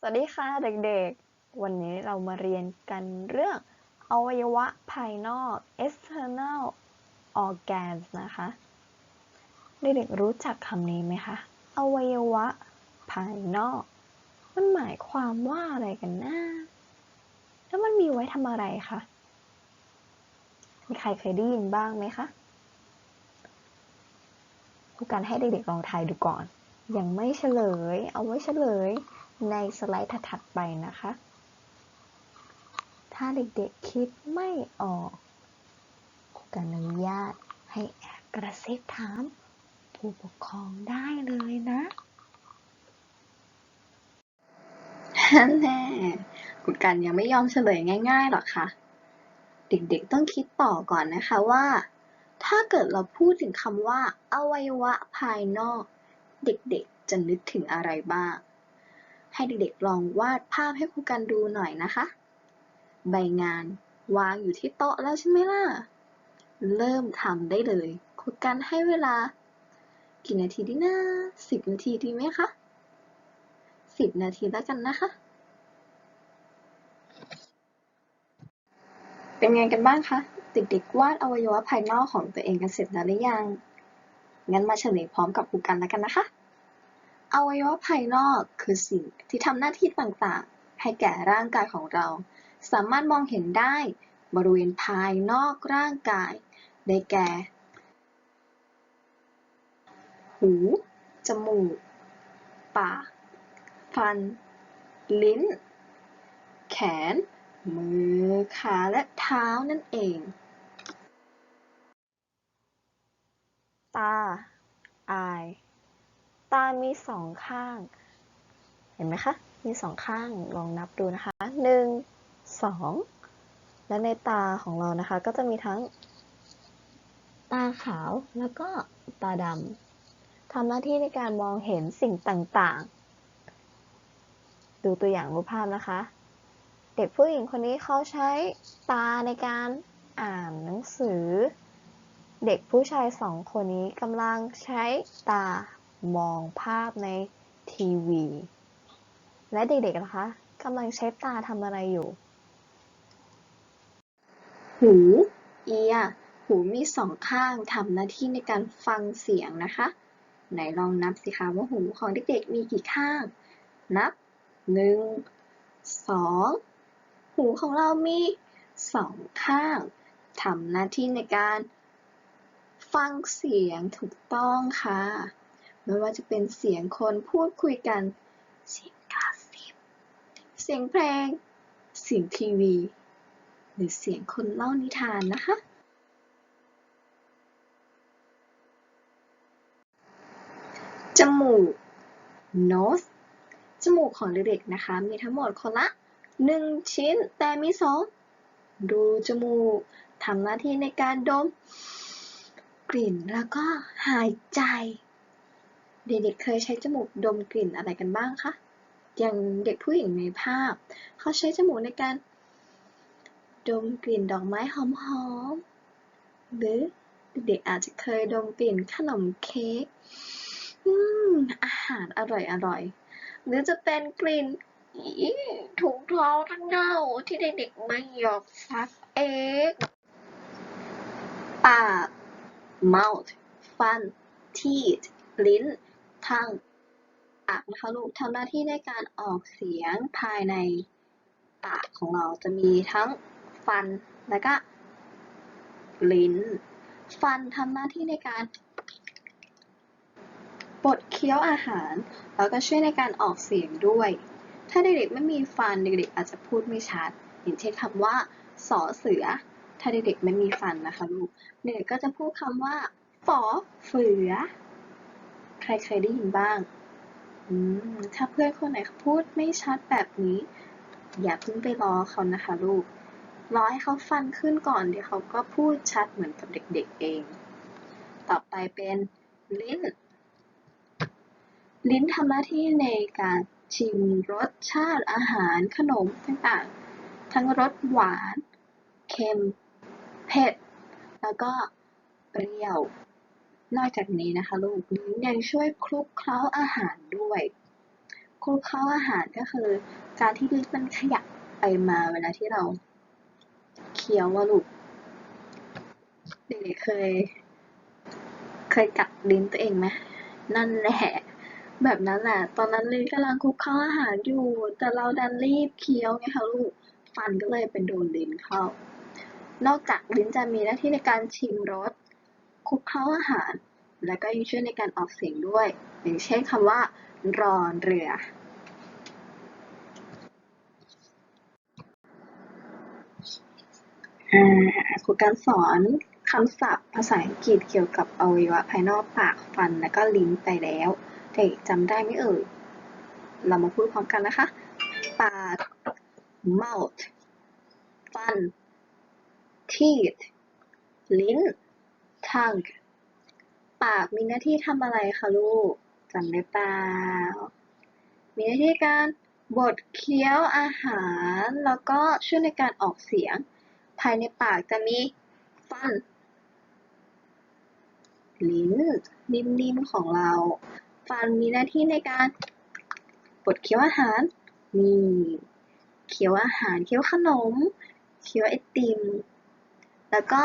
สวัสดีค่ะเด็กๆ วันนี้เรามาเรียนกันเรื่องอวัยวะภายนอก external organs นะคะ เด็กๆรู้จักคำนี้ไหมคะ อวัยวะภายนอก มันหมายความว่าอะไรกันนะแล้วมันมีไว้ทำอะไรคะ มีใครเคยได้ยินบ้างไหมคะครูการให้เด็กๆลองทายดูก่อน ยังไม่เฉลย เอาไว้เฉลย ในสไลด์ถัดไปนะคะ ถ้าเด็กๆคิดไม่ออกการอนุญาตให้แอบกระซิบถาม ผู้ปกครองได้เลยนะแน่คุณกันยังไม่ยอมเฉลยง่ายๆหรอกค่ะ เด็กๆต้องคิดต่อก่อนนะคะว่า ถ้าเกิดเราพูดถึงคำว่า อวัยวะภายนอก เด็กๆจะนึกถึงอะไรบ้าง ให้เด็กๆลองวาดภาพให้ครูกันดูหน่อยนะคะ ใบงานวางอยู่ที่โต๊ะแล้วใช่ไหมล่ะ เริ่มทำได้เลยครูกันให้เวลา กี่นาทีดีนะสิบนาทีดีไหมคะสิบนาทีแล้วกันนะคะ เป็นไงกันบ้างคะเด็กๆวาดอวัยวะภายนอกของตัวเองกันเสร็จแล้วหรือยัง งั้นมาเฉลยพร้อมกับครูกันแล้วกันนะคะ อวัยวะภายนอกคือสิ่งที่ทำหน้าที่ต่างๆ ให้แก่ร่างกายของเรา สามารถมองเห็นได้บริเวณภายนอกร่างกาย ได้แก่ หู จมูก ปาก ฟัน ลิ้น แขน มือ ขา และเท้านั่นเอง ตา eye ตามีสองข้าง เห็นไหมคะ มีสองข้าง ลองนับดูนะคะหนึ่งสองและในตาของเรานะคะ ก็จะมีทั้ง ตาขาวแล้วก็ตาดำทำหน้าที่ในการมองเห็นสิ่งต่างๆ ดูตัวอย่างรูปภาพนะคะ เด็กผู้หญิงคนนี้เขาใช้ตาในการอ่านหนังสือ เด็กผู้ชายสองคนนี้กำลังใช้ตา มองภาพในทีวี และเด็กๆนะคะกำลังใช้ตาทำอะไรอยู่ หูเอียหูมีสองข้างทำหน้าที่ในการฟังเสียงนะคะ ไหนลองนับสิคะว่าหูของเด็กๆมีกี่ข้าง นับหนึ่งสองหูของเรามีสองข้างทำหน้าที่ในการฟังเสียงถูกต้องค่ะ ไม่ว่าจะเป็นเสียงคนพูดคุยกัน เสียงกระซิบเสียงเพลง เสียงทีวี หรือเสียงคนเล่านิทานนะคะ จมูก nose จมูกของเด็กๆนะคะ มีทั้งหมดคนละหนึ่งชิ้น แต่มีสองรูจมูกทำหน้าที่ในการดม กลิ่นแล้วก็หายใจ เด็กๆเคยใช้จมูกดมกลิ่นอะไรกันบ้างคะ อย่างเด็กผู้หญิงในภาพ เขาใช้จมูกในการ ดมกลิ่นดอกไม้หอมๆ หรือเด็กๆอาจจะเคยดมกลิ่นขนมเค้กอืมอาหารอร่อยๆ หรือจะเป็นกลิ่นถุงเท้าทั้งเน่าที่เด็กๆไม่ยอมซักเองปาก mouth ฟัน teeth ลิ้น tongue ปากนะคะลูกทำหน้าที่ในการออกเสียงภายในปากของเราจะมีทั้งฟันและก็ลิ้น ฟันทำหน้าที่ในการบดเคี้ยวอาหาร แล้วก็ช่วยในการออกเสียงด้วย ถ้าเด็กๆไม่มีฟันเด็กๆอาจจะพูดไม่ชัด อย่างเช่นคำว่าสอเสือ ถ้าเด็กๆไม่มีฟันนะคะลูกเด็กก็จะพูดคำว่าฝอเฟือ ใครเคยได้ยินบ้าง อืม ถ้าเพื่อนคนไหนพูดไม่ชัดแบบนี้ อย่าเพิ่งไปรอเขานะคะลูกรอให้เขาฟันขึ้นก่อนเดี๋ยวเขาก็พูดชัดเหมือนกับเด็กๆเอง ต่อไปเป็นลิ้น ลิ้นทำหน้าที่ในการชิมรสชาติอาหารขนมต่างๆ ทั้งรสหวาน เค็ม เผ็ด แล้วก็เปรี้ยว นอกจากนี้นะคะลูกยังช่วยคลุกเคล้าอาหารด้วย คลุกเข้าอาหารก็คือ การที่ลิ้นมันขยับไปมาเวลาที่เราเคี้ยวว่าลูกเด็กๆเคย เคยกัดลิ้นตัวเองไหมนั่นแหละแบบนั้นแหละ ตอนนั้นลิ้นกำลังคลุกเข้าอาหารอยู่ แต่เราดันรีบเคี้ยวไงคะลูก ฟันก็เลยเป็นโดนลิ้นเข้า นอกจากลิ้นจะมีหน้าที่ในการชิมรส คลุกเข้าอาหาร แล้วก็ยังช่วยในการออกเสียงด้วย อย่างเช่นคำว่า รอเรือ ครูการสอนคำศัพท์ภาษาอังกฤษเกี่ยวกับอวัยวะภายนอกปากฟันและก็ลิ้นไปแล้วเด็กจำได้ไหมเอ่ย เรามาพูดพร้อมกันนะคะ ปาก mouth ฟัน teeth ลิ้น tongue ปากมีหน้าที่ทำอะไรคะลูกจำได้เปล่า มีหน้าที่การบดเคี้ยวอาหาร แล้วก็ช่วยในการออกเสียง ภายในปากจะมีฟัน ลิ้นนิ่มๆของเรา ฟันมีหน้าที่ในการบดเคี้ยวอาหาร นี่เคี้ยวอาหารเคี้ยวขนมเคี้ยวไอติม แล้วก็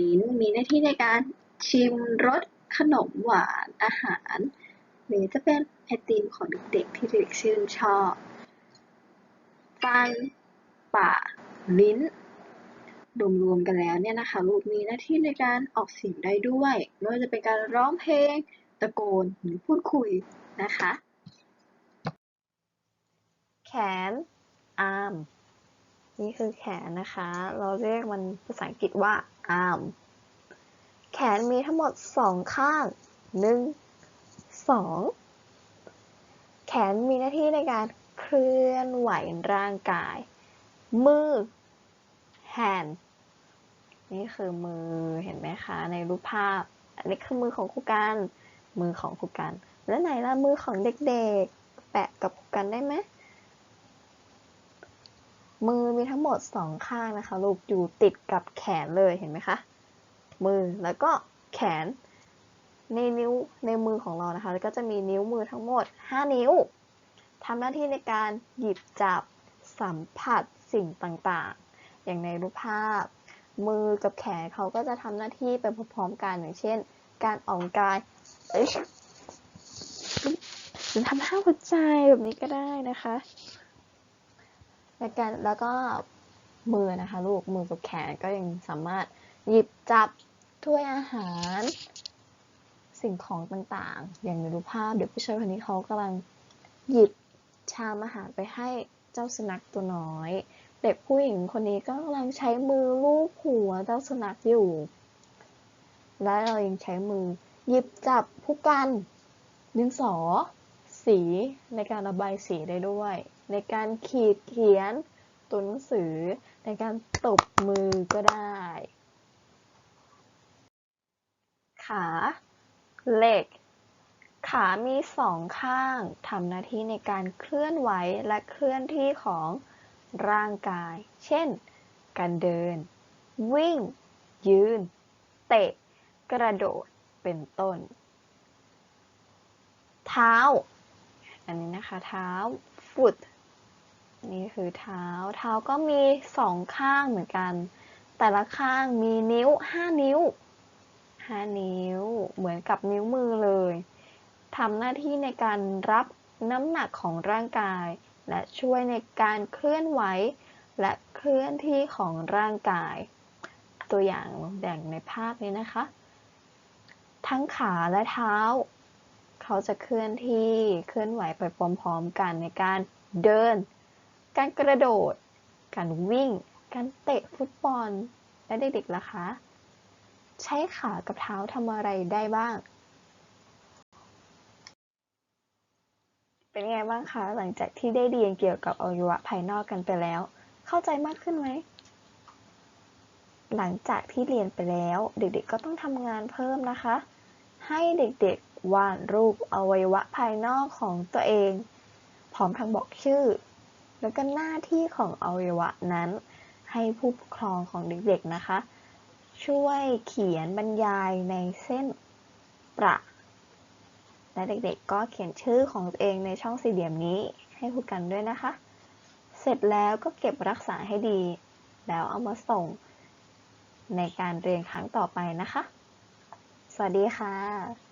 ลิ้น มีหน้าที่ในการชิมรสขนมหวานอาหาร หรือจะเป็นไอติมของเด็กๆที่เด็กชื่นชอบ ฟัน ปาก ลิ้น รวมๆกันแล้วเนี่ยนะคะ ลูกมีหน้าที่ในการออกเสียงได้ด้วยไม่ว่าจะเป็นการร้องเพลง ตะโกน หรือพูดคุยนะคะ แขน arm นี่คือแขนนะคะ เราเรียกมันภาษาอังกฤษว่า arm แขนมีทั้งหมดสองข้างหนึ่งสองแขนมีหน้าที่ในการเคลื่อนไหวร่างกาย มือ hand นี่คือมือเห็นไหมคะ ในรูปภาพ อันนี้คือมือของครูกัน มือของครูกัน แล้วไหนล่ะมือของเด็กๆ แปะกับครูกันได้ไหม มือมีทั้งหมดสองข้างนะคะลูกอยู่ติดกับแขนเลยเห็นไหมคะมือแล้วก็แขน ในนิ้วในมือของเรานะคะก็จะมีนิ้วมือทั้งหมด 5 นิ้วทำหน้าที่ในการหยิบจับสัมผัสสิ่งต่างๆ อย่างในรูปภาพ มือกับแขนเขาก็จะทำหน้าที่ไปพร้อมๆกันอย่างเช่น การออกกายเอ้ยหรือทำท่าหัวใจแบบนี้ก็ได้นะคะ และการแล้วก็มือนะคะ ลูกมือกับแขนก็ยังสามารถหยิบจับถ้วยอาหาร สิ่งของต่างๆ อย่างในรูปภาพเด็กผู้ชายคนนี้เขากำลังหยิบชามอาหารไปให้เจ้าสุนัขตัวน้อย เด็กผู้หญิงคนนี้ก็กำลังใช้มือลูบหัวเจ้าสุนัขอยู่ และเรายังใช้มือหยิบจับผู้กันดินสอ สีในการระบายสีได้ด้วย ในการขีดเขียนตัวหนังสือ ในการตบมือก็ได้ ขา leg ขามีสองข้างทำหน้าที่ในการเคลื่อนไหวและเคลื่อนที่ของร่างกาย เช่น การเดิน วิ่ง ยืน เตะ กระโดด เป็นต้น เท้า อันนี้นะคะ เท้า foot นี่คือเท้า เท้าก็มีสองข้างเหมือนกัน แต่ละข้างมีนิ้วห้านิ้วห้านิ้ว เหมือนกับนิ้วมือเลยทำหน้าที่ในการรับน้ำหนักของร่างกาย และช่วยในการเคลื่อนไหว และเคลื่อนที่ของร่างกาย ตัวอย่างแบ่งในภาพนี้นะคะ ทั้งขาและเท้า เขาจะเคลื่อนที่เคลื่อนไหวไปพร้อมๆกันในการเดิน การกระโดด การวิ่ง การเตะฟุตบอล และเด็กๆล่ะคะ ใช้ขากับเท้าทำอะไรได้บ้าง เป็นไงบ้างคะ หลังจากที่ได้เรียนเกี่ยวกับอวัยวะภายนอกกันไปแล้ว เข้าใจมากขึ้นไหม หลังจากที่เรียนไปแล้ว เด็กๆก็ต้องทำงานเพิ่มนะคะ ให้เด็กๆวาดรูปอวัยวะภายนอกของตัวเอง พร้อมทั้งบอกชื่อ แล้วก็หน้าที่ของอวัยวะนั้น ให้ผู้ปกครองของเด็กๆนะคะ ช่วยเขียนบรรยายในเส้นประและเด็กๆ ก็เขียนชื่อของตัวเองในช่องสี่เหลี่ยมนี้ให้ครูกันด้วยนะคะ เสร็จแล้วก็เก็บรักษาให้ดี แล้วเอามาส่งในการเรียนครั้งต่อไปนะคะ สวัสดีค่ะ